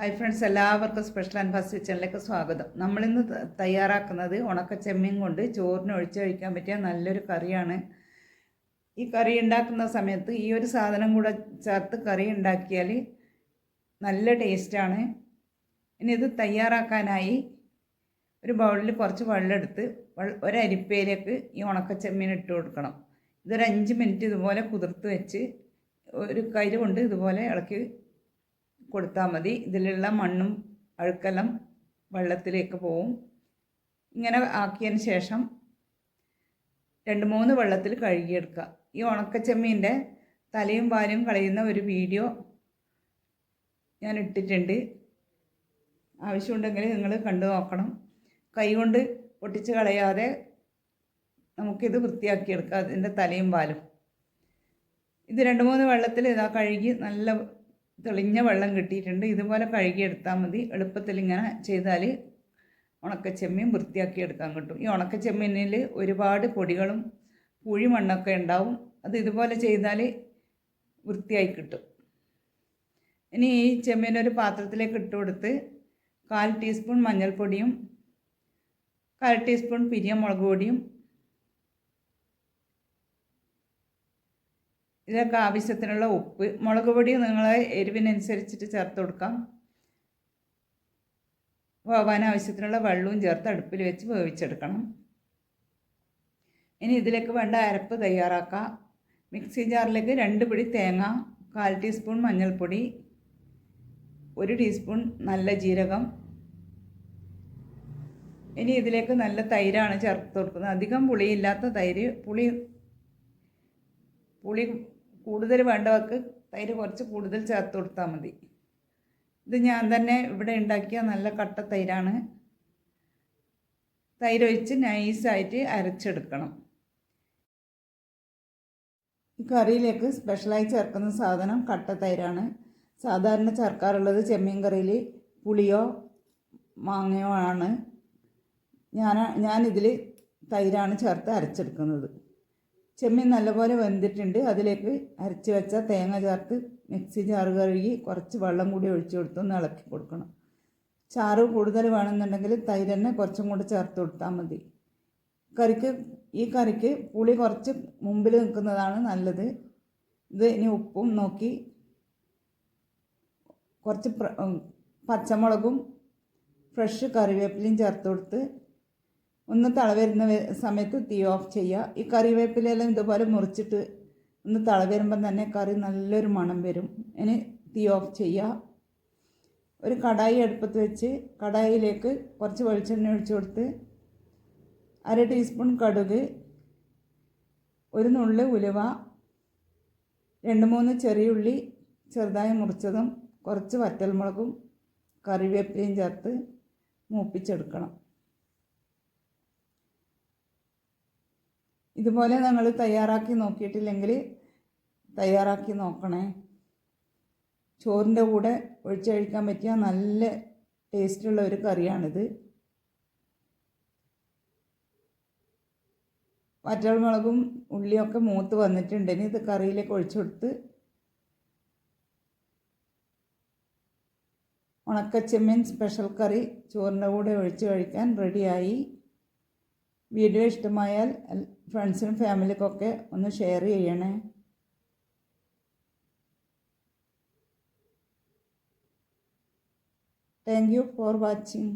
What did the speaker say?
Hi friends എല്ലാവർക്കും special and first കിച്ചണിലേക്ക് സ്വാഗതം. നമ്മളിന്ന് തയ്യാറാക്കുന്നത് ഉണക്ക ചെമ്മീൻ കൊണ്ട് ചോറിന് ഒഴിച്ച് കഴിക്കാൻ പറ്റിയ നല്ലൊരു കറിയാണ്. ഈ കറി ഉണ്ടാക്കുന്ന സമയത്ത് ഈ ഒരു സാധനം കൂടെ ചേർത്ത് കറി ഉണ്ടാക്കിയാൽ നല്ല ടേസ്റ്റാണ് ഇനി ഇത് തയ്യാറാക്കാനായി ഒരു ബൗളിൽ കുറച്ച് വെള്ളം എടുത്ത് വെൾ- ഒരരിപ്പയിലേക്ക് ഈ ഉണക്ക ചെമ്മീൻ ഇട്ട് കൊടുക്കണം. ഇതൊരു അഞ്ച് മിനിറ്റ് ഇതുപോലെ കുതിർത്ത് വെച്ച് ഒരു കയ്യിൽ കൊണ്ട് ഇതുപോലെ ഇളക്കി കൊടുത്താൽ മതി. ഇതിലുള്ള മണ്ണും അഴുക്കെല്ലാം വെള്ളത്തിലേക്ക് പോവും. ഇങ്ങനെ ആക്കിയതിന് ശേഷം രണ്ട് മൂന്ന് വെള്ളത്തിൽ കഴുകിയെടുക്കുക. ഈ ഉണക്കച്ചെമ്മീന്റെ തലയും വാലും കളയുന്ന ഒരു വീഡിയോ ഞാൻ ഇട്ടിട്ടുണ്ട്. ആവശ്യമുണ്ടെങ്കിൽ നിങ്ങൾ കണ്ടു നോക്കണം. കൈ കൊണ്ട് പൊട്ടിച്ച് കളയാതെ നമുക്കിത് വൃത്തിയാക്കിയെടുക്കാം അതിന്റെ തലയും പാലും ഇത് രണ്ട് മൂന്ന് വെള്ളത്തിൽ ഇതാ കഴുകി നല്ല തെളിഞ്ഞ വെള്ളം കിട്ടിയിട്ടുണ്ട്. ഇതുപോലെ കഴുകിയെടുത്താൽ മതി. എളുപ്പത്തിൽ ഇങ്ങനെ ചെയ്താൽ ഉണക്കച്ചെമ്മീൻ വൃത്തിയാക്കി എടുക്കാൻ കിട്ടും. ഈ ഉണക്കച്ചെമ്മീനിൽ ഒരുപാട് പൊടികളും പുഴി മണ്ണൊക്കെ ഉണ്ടാവും. അത് ഇതുപോലെ ചെയ്താൽ വൃത്തിയായി കിട്ടും. ഇനി ഈ ചെമ്മീൻ ഒരു പാത്രത്തിലേക്ക് ഇട്ട് കൊടുത്ത് കാൽ ടീസ്പൂൺ മഞ്ഞൾപ്പൊടിയും കാൽ ടീസ്പൂൺ പിരിയ മുളക് പൊടിയും ഇതിലൊക്കെ ആവശ്യത്തിനുള്ള ഉപ്പ് മുളക് പൊടി നിങ്ങളെ എരിവിനനുസരിച്ചിട്ട് ചേർത്ത് കൊടുക്കാം. വേവാൻ ആവശ്യത്തിനുള്ള വെള്ളവും ചേർത്ത് അടുപ്പിൽ വെച്ച് വേവിച്ചെടുക്കണം. ഇനി ഇതിലേക്ക് വേണ്ട അരപ്പ് തയ്യാറാക്കാം. മിക്സി ജാറിലേക്ക് രണ്ട് പിടി തേങ്ങ കാൽ ടീസ്പൂൺ മഞ്ഞൾപ്പൊടി ഒരു ടീസ്പൂൺ നല്ല ജീരകം. ഇനി ഇതിലേക്ക് നല്ല തൈരാണ് ചേർത്ത് കൊടുക്കുന്നത്. അധികം പുളിയില്ലാത്ത തൈര് പുളി പുളി കൂടുതൽ വേണ്ടവർക്ക് തൈര് കുറച്ച് കൂടുതൽ ചേർത്ത് കൊടുത്താൽ മതി. ഇത് ഞാൻ തന്നെ ഇവിടെ ഉണ്ടാക്കിയ നല്ല കട്ട തൈരാണ്. തൈരൊഴിച്ച് നൈസായിട്ട് അരച്ചെടുക്കണം. ഈ കറിയിലേക്ക് സ്പെഷ്യലായി ചേർക്കുന്ന സാധനം കട്ട തൈരാണ്. സാധാരണ ചേർക്കാറുള്ളത് ചെമ്മീൻ കറിയിൽ പുളിയോ മാങ്ങയോ ആണ്. ഞാൻ ഞാനിതിൽ തൈരാണ് ചേർത്ത് അരച്ചെടുക്കുന്നത്. ചെമ്മീൻ നല്ലപോലെ വെന്തിട്ടുണ്ട്. അതിലേക്ക് അരച്ച് വെച്ച തേങ്ങ ചേർത്ത് മിക്സി ചാറ് കഴുകി കുറച്ച് വെള്ളം കൂടി ഒഴിച്ചു കൊടുത്തൊന്ന് ഇളക്കി കൊടുക്കണം. ചാറ് കൂടുതൽ വേണമെന്നുണ്ടെങ്കിൽ തൈര് തന്നെ കുറച്ചും കൂടി ചേർത്ത് കൊടുത്താൽ മതി. കറിക്ക് ഈ കറിക്ക് പുളി കുറച്ച് മുമ്പിൽ നിൽക്കുന്നതാണ് നല്ലത്. ഇത് ഇനി ഉപ്പും നോക്കി കുറച്ച് പച്ചമുളകും ഫ്രഷ് കറിവേപ്പിലയും ചേർത്ത് കൊടുത്ത് ഒന്ന് തള വരുന്ന സമയത്ത് തീ ഓഫ് ചെയ്യുക. ഈ കറിവേപ്പിലെല്ലാം ഇതുപോലെ മുറിച്ചിട്ട് ഒന്ന് തള വരുമ്പം തന്നെ കറി നല്ലൊരു മണം വരും. ഇനി തീ ഓഫ് ചെയ്യുക. ഒരു കടായി അടുപ്പത്ത് വെച്ച് കടായിലേക്ക് കുറച്ച് വെളിച്ചെണ്ണ ഒഴിച്ചു കൊടുത്ത് അര ടീസ്പൂൺ കടുക് ഒരു നുള്ളി ഉലുവ രണ്ട് മൂന്ന് ചെറിയ ഉള്ളി ചെറുതായി മുറിച്ചതും കുറച്ച് വറ്റൽമുളകും കറിവേപ്പിലയും ചേർത്ത് മൂപ്പിച്ചെടുക്കണം. ഇതുപോലെ നിങ്ങൾ തയ്യാറാക്കി നോക്കിയിട്ടില്ലെങ്കിൽ തയ്യാറാക്കി നോക്കണേ. ചോറിന്റെ കൂടെ ഒഴിച്ച് കഴിക്കാൻ പറ്റിയ നല്ല ടേസ്റ്റുള്ള ഒരു കറിയാണിത്. വറ്റൽമുളകും ഉള്ളിയൊക്കെ മൂത്ത് വന്നിട്ടുണ്ട്. ഇനി ഇത് കറിയിലേക്ക് ഒഴിച്ചു കൊടുത്ത് ഉണക്കച്ചെമ്മീൻ സ്പെഷ്യൽ കറി ചോറിന്റെ കൂടെ ഒഴിച്ച് കഴിക്കാൻ റെഡിയായി. വീഡിയോ ഇഷ്ടമായാൽ ഫ്രണ്ട്സിനും ഫാമിലിക്കൊക്കെ ഒന്ന് ഷെയർ ചെയ്യണേ. Thank you for watching